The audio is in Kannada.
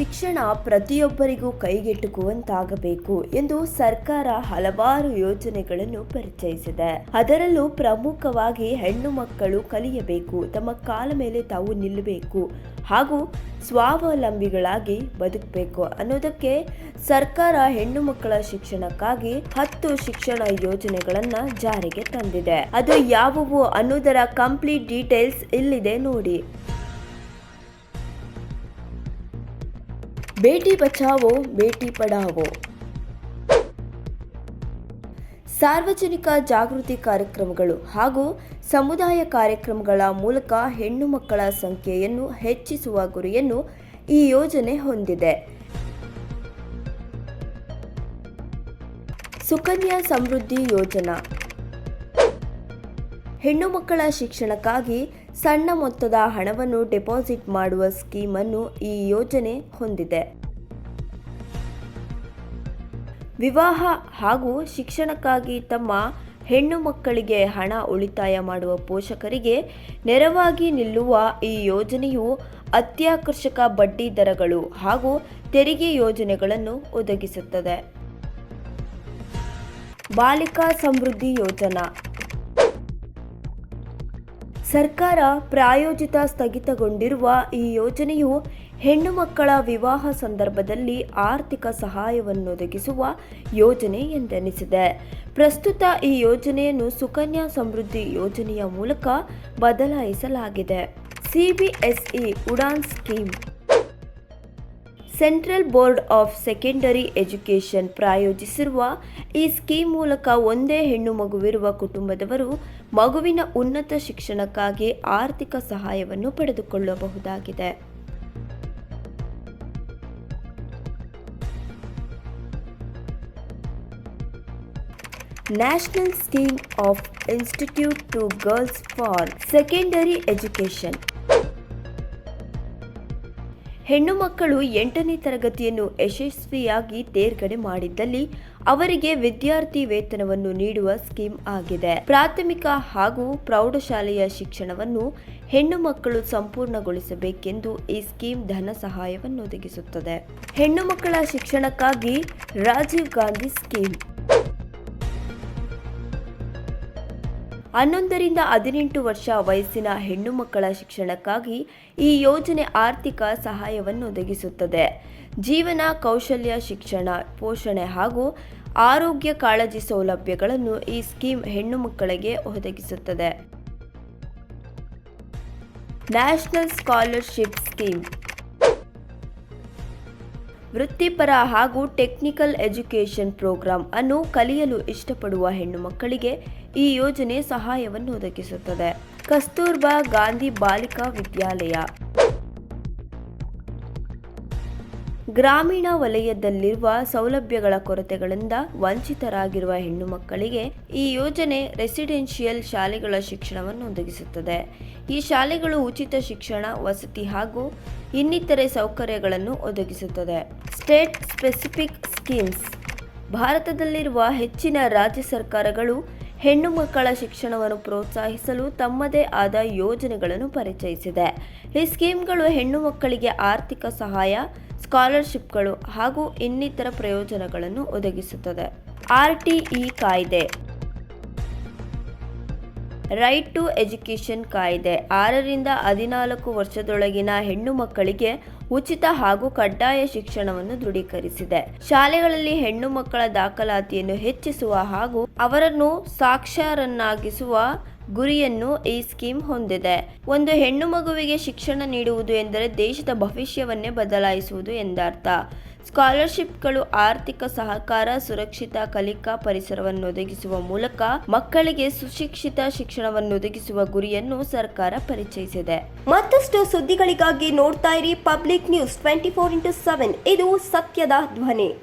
ಶಿಕ್ಷಣ ಪ್ರತಿಯೊಬ್ಬರಿಗೂ ಕೈಗೆಟುಕುವಂತಾಗಬೇಕು ಎಂದು ಸರ್ಕಾರ ಹಲವಾರು ಯೋಜನೆಗಳನ್ನು ಪರಿಚಯಿಸಿದೆ. ಅದರಲ್ಲೂ ಪ್ರಮುಖವಾಗಿ ಹೆಣ್ಣು ಮಕ್ಕಳು ಕಲಿಯಬೇಕು, ತಮ್ಮ ಕಾಲ ಮೇಲೆ ತಾವು ನಿಲ್ಲಬೇಕು ಹಾಗೂ ಸ್ವಾವಲಂಬಿಗಳಾಗಿ ಬದುಕಬೇಕು ಅನ್ನೋದಕ್ಕೆ ಸರ್ಕಾರ ಹೆಣ್ಣು ಮಕ್ಕಳ ಶಿಕ್ಷಣಕ್ಕಾಗಿ ಹತ್ತು ಶಿಕ್ಷಣ ಯೋಜನೆಗಳನ್ನ ಜಾರಿಗೆ ತಂದಿದೆ. ಅದು ಯಾವುವು ಅನ್ನೋದರ ಕಂಪ್ಲೀಟ್ ಡೀಟೇಲ್ಸ್ ಇಲ್ಲಿದೆ ನೋಡಿ. ಬೇಟಿ ಬಚಾವೋ, ಬೇಟಿ ಪಡಾವೋ. ಸಾರ್ವಜನಿಕ ಜಾಗೃತಿ ಕಾರ್ಯಕ್ರಮಗಳು ಹಾಗೂ ಸಮುದಾಯ ಕಾರ್ಯಕ್ರಮಗಳ ಮೂಲಕ ಹೆಣ್ಣು ಮಕ್ಕಳ ಸಂಖ್ಯೆಯನ್ನು ಹೆಚ್ಚಿಸುವ ಗುರಿಯನ್ನು ಈ ಯೋಜನೆ ಹೊಂದಿದೆ. ಸುಕನ್ಯಾ ಸಮೃದ್ಧಿ ಯೋಜನಾ ಹೆಣ್ಣು ಮಕ್ಕಳ ಶಿಕ್ಷಣಕ್ಕಾಗಿ ಸಣ್ಣ ಮೊತ್ತದ ಹಣವನ್ನು ಡೆಪಾಸಿಟ್ ಮಾಡುವ ಸ್ಕೀಮನ್ನು ಈ ಯೋಜನೆ ಹೊಂದಿದೆ. ವಿವಾಹ ಹಾಗೂ ಶಿಕ್ಷಣಕ್ಕಾಗಿ ತಮ್ಮ ಹೆಣ್ಣು ಮಕ್ಕಳಿಗೆ ಹಣ ಉಳಿತಾಯ ಮಾಡುವ ಪೋಷಕರಿಗೆ ನೆರವಾಗಿ ನಿಲ್ಲುವ ಈ ಯೋಜನೆಯು ಅತ್ಯಾಕರ್ಷಕ ಬಡ್ಡಿ ದರಗಳು ಹಾಗೂ ತೆರಿಗೆ ಯೋಜನೆಗಳನ್ನು ಒದಗಿಸುತ್ತದೆ. ಬಾಲಿಕಾ ಸಮೃದ್ಧಿ ಯೋಜನಾ ಸರ್ಕಾರ ಪ್ರಾಯೋಜಿತ ಸ್ಥಗಿತಗೊಂಡಿರುವ ಈ ಯೋಜನೆಯು ಹೆಣ್ಣು ಮಕ್ಕಳ ವಿವಾಹ ಸಂದರ್ಭದಲ್ಲಿ ಆರ್ಥಿಕ ಸಹಾಯವನ್ನು ಒದಗಿಸುವ ಯೋಜನೆ ಎಂದೆನಿಸಿದೆ. ಪ್ರಸ್ತುತ ಈ ಯೋಜನೆಯನ್ನು ಸುಕನ್ಯಾ ಸಮೃದ್ಧಿ ಯೋಜನೆಯ ಮೂಲಕ ಬದಲಾಯಿಸಲಾಗಿದೆ. CBSE Udaan scheme central board of secondary education ಪ್ರಾಯೋಜಿಸಿರುವ ಈ ಸ್ಕೀಮ್ ಮೂಲಕ ಒಂದೇ ಹೆಣ್ಣು ಮಗುವಿರುವ ಕುಟುಂಬದವರು ಮಗುವಿನ ಉನ್ನತ ಶಿಕ್ಷಣಕ್ಕಾಗಿ ಆರ್ಥಿಕ ಸಹಾಯವನ್ನು ಪಡೆದುಕೊಳ್ಳಬಹುದಾಗಿದೆ. National scheme of institute to girls for secondary education ಹೆಣ್ಣು ಮಕ್ಕಳು ಎಂಟನೇ ತರಗತಿಯನ್ನು ಯಶಸ್ವಿಯಾಗಿ ತೇರ್ಗಡೆ ಮಾಡಿದ್ದಲ್ಲಿ ಅವರಿಗೆ ವಿದ್ಯಾರ್ಥಿ ವೇತನವನ್ನು ನೀಡುವ ಸ್ಕೀಮ್ ಆಗಿದೆ. ಪ್ರಾಥಮಿಕ ಹಾಗೂ ಪ್ರೌಢಶಾಲೆಯ ಶಿಕ್ಷಣವನ್ನು ಹೆಣ್ಣು ಮಕ್ಕಳು ಸಂಪೂರ್ಣಗೊಳಿಸಬೇಕೆಂದು ಈ ಸ್ಕೀಮ್ ಧನ ಸಹಾಯವನ್ನು ಒದಗಿಸುತ್ತದೆ ಹೆಣ್ಣು ಮಕ್ಕಳ ಶಿಕ್ಷಣಕ್ಕಾಗಿ ರಾಜೀವ್ ಗಾಂಧಿ ಸ್ಕೀಮ್. ಹನ್ನೊಂದರಿಂದ ಹದಿನೆಂಟು ವರ್ಷ ವಯಸ್ಸಿನ ಹೆಣ್ಣು ಮಕ್ಕಳ ಶಿಕ್ಷಣಕ್ಕಾಗಿ ಈ ಯೋಜನೆ ಆರ್ಥಿಕ ಸಹಾಯವನ್ನು ಒದಗಿಸುತ್ತದೆ. ಜೀವನ, ಕೌಶಲ್ಯ, ಶಿಕ್ಷಣ, ಪೋಷಣೆ ಹಾಗೂ ಆರೋಗ್ಯ ಕಾಳಜಿ ಸೌಲಭ್ಯಗಳನ್ನು ಈ ಸ್ಕೀಮ್ ಹೆಣ್ಣು ಮಕ್ಕಳಿಗೆ ಒದಗಿಸುತ್ತದೆ. ನ್ಯಾಷನಲ್ ಸ್ಕಾಲರ್ಶಿಪ್ ಸ್ಕೀಮ್ ವೃತ್ತಿಪರ ಹಾಗೂ ಟೆಕ್ನಿಕಲ್ ಎಜುಕೇಷನ್ ಪ್ರೋಗ್ರಾಂ ಅನ್ನು ಕಲಿಯಲು ಇಷ್ಟಪಡುವ ಹೆಣ್ಣು ಮಕ್ಕಳಿಗೆ ಈ ಯೋಜನೆ ಸಹಾಯವನ್ನು ಒದಗಿಸುತ್ತದೆ. ಕಸ್ತೂರ್ಬಾ ಗಾಂಧಿ ಬಾಲಿಕಾ ವಿದ್ಯಾಲಯ. ಗ್ರಾಮೀಣ ವಲಯದಲ್ಲಿರುವ ಸೌಲಭ್ಯಗಳ ಕೊರತೆಗಳಿಂದ ವಂಚಿತರಾಗಿರುವ ಹೆಣ್ಣು ಮಕ್ಕಳಿಗೆ ಈ ಯೋಜನೆ ರೆಸಿಡೆನ್ಷಿಯಲ್ ಶಾಲೆಗಳ ಶಿಕ್ಷಣವನ್ನು ಒದಗಿಸುತ್ತದೆ. ಈ ಶಾಲೆಗಳು ಉಚಿತ ಶಿಕ್ಷಣ, ವಸತಿ ಹಾಗೂ ಇನ್ನಿತರೆ ಸೌಕರ್ಯಗಳನ್ನು ಒದಗಿಸುತ್ತದೆ. State specific schemes. ಭಾರತದಲ್ಲಿರುವ ಹೆಚ್ಚಿನ ರಾಜ್ಯ ಸರ್ಕಾರಗಳು ಹೆಣ್ಣು ಮಕ್ಕಳ ಶಿಕ್ಷಣವನ್ನು ಪ್ರೋತ್ಸಾಹಿಸಲು ತಮ್ಮದೇ ಆದ ಯೋಜನೆಗಳನ್ನು ಪರಿಚಯಿಸಿದೆ. ಈ ಸ್ಕೀಮ್ಗಳು ಹೆಣ್ಣು ಮಕ್ಕಳಿಗೆ ಆರ್ಥಿಕ ಸಹಾಯ, ಸ್ಕಾಲರ್ಶಿಪ್ಗಳು ಹಾಗೂ ಇನ್ನಿತರ ಪ್ರಯೋಜನಗಳನ್ನು ಒದಗಿಸುತ್ತದೆ. ಆರ್ ಟಿ ಇ ಕಾಯ್ದೆ. ರೈಟ್ ಟು ಎಜುಕೇಷನ್ ಕಾಯ್ದೆ. ಆರರಿಂದ ಹದಿನಾಲ್ಕು ವರ್ಷದೊಳಗಿನ ಹೆಣ್ಣು ಮಕ್ಕಳಿಗೆ ಉಚಿತ ಹಾಗೂ ಕಡ್ಡಾಯ ಶಿಕ್ಷಣವನ್ನು ದೃಢೀಕರಿಸಿದೆ. ಶಾಲೆಗಳಲ್ಲಿ ಹೆಣ್ಣು ಮಕ್ಕಳ ದಾಖಲಾತಿಯನ್ನು ಹೆಚ್ಚಿಸುವ ಹಾಗೂ ಅವರನ್ನು ಸಾಕ್ಷರನ್ನಾಗಿಸುವ ಗುರಿಯನ್ನು ಈ ಸ್ಕೀಮ್ ಹೊಂದಿದೆ. ಒಂದು ಹೆಣ್ಣು ಮಗುವಿಗೆ ಶಿಕ್ಷಣ ನೀಡುವುದು ಎಂದರೆ ದೇಶದ ಭವಿಷ್ಯವನ್ನೇ ಬದಲಾಯಿಸುವುದು ಎಂದರ್ಥ. ಸ್ಕಾಲರ್ಶಿಪ್ಗಳು, ಆರ್ಥಿಕ ಸಹಕಾರ, ಸುರಕ್ಷಿತ ಕಲಿಕಾ ಪರಿಸರವನ್ನು ಒದಗಿಸುವ ಮೂಲಕ ಮಕ್ಕಳಿಗೆ ಸುಶಿಕ್ಷಿತ ಶಿಕ್ಷಣವನ್ನು ಒದಗಿಸುವ ಗುರಿಯನ್ನು ಸರ್ಕಾರ ಪರಿಚಯಿಸಿದೆ. ಮತ್ತಷ್ಟು ಸುದ್ದಿಗಳಿಗಾಗಿ ನೋಡ್ತಾ ಇರಿ public news twenty four into seven. ಇದು ಸತ್ಯದ ಧ್ವನಿ.